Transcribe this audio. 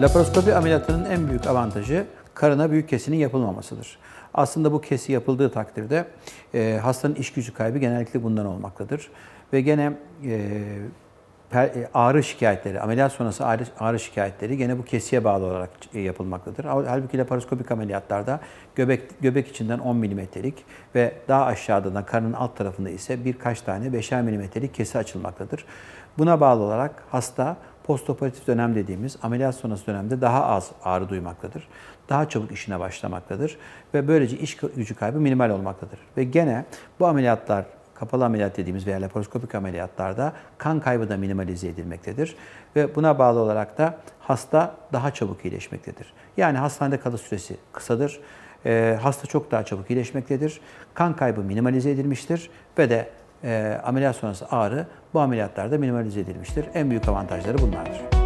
Laparoskopi ameliyatının en büyük avantajı karına büyük kesinin yapılmamasıdır. Aslında bu kesi yapıldığı takdirde e, hastanın iş gücü kaybı genellikle bundan olmaktadır. Ve gene e, per- e, ağrı şikayetleri, ameliyat sonrası ağrı, ağrı şikayetleri gene bu kesiye bağlı olarak e, yapılmaktadır. Hal- Halbuki laparoskopik ameliyatlarda göbek göbek içinden 10 milimetrelik ve daha aşağıda da karnın alt tarafında ise birkaç tane 5'er milimetrelik kesi açılmaktadır. Buna bağlı olarak hasta postoperatif dönem dediğimiz ameliyat sonrası dönemde daha az ağrı duymaktadır. Daha çabuk işine başlamaktadır ve böylece iş gücü kaybı minimal olmaktadır. Ve gene bu ameliyatlar kapalı ameliyat dediğimiz veya laparoskopik ameliyatlarda kan kaybı da minimalize edilmektedir. Ve buna bağlı olarak da hasta daha çabuk iyileşmektedir. Yani hastanede kalış süresi kısadır. Hasta çok daha çabuk iyileşmektedir. Kan kaybı minimalize edilmiştir ve de e, ameliyat sonrası ağrı bu ameliyatlarda minimalize edilmiştir. En büyük avantajları bunlardır.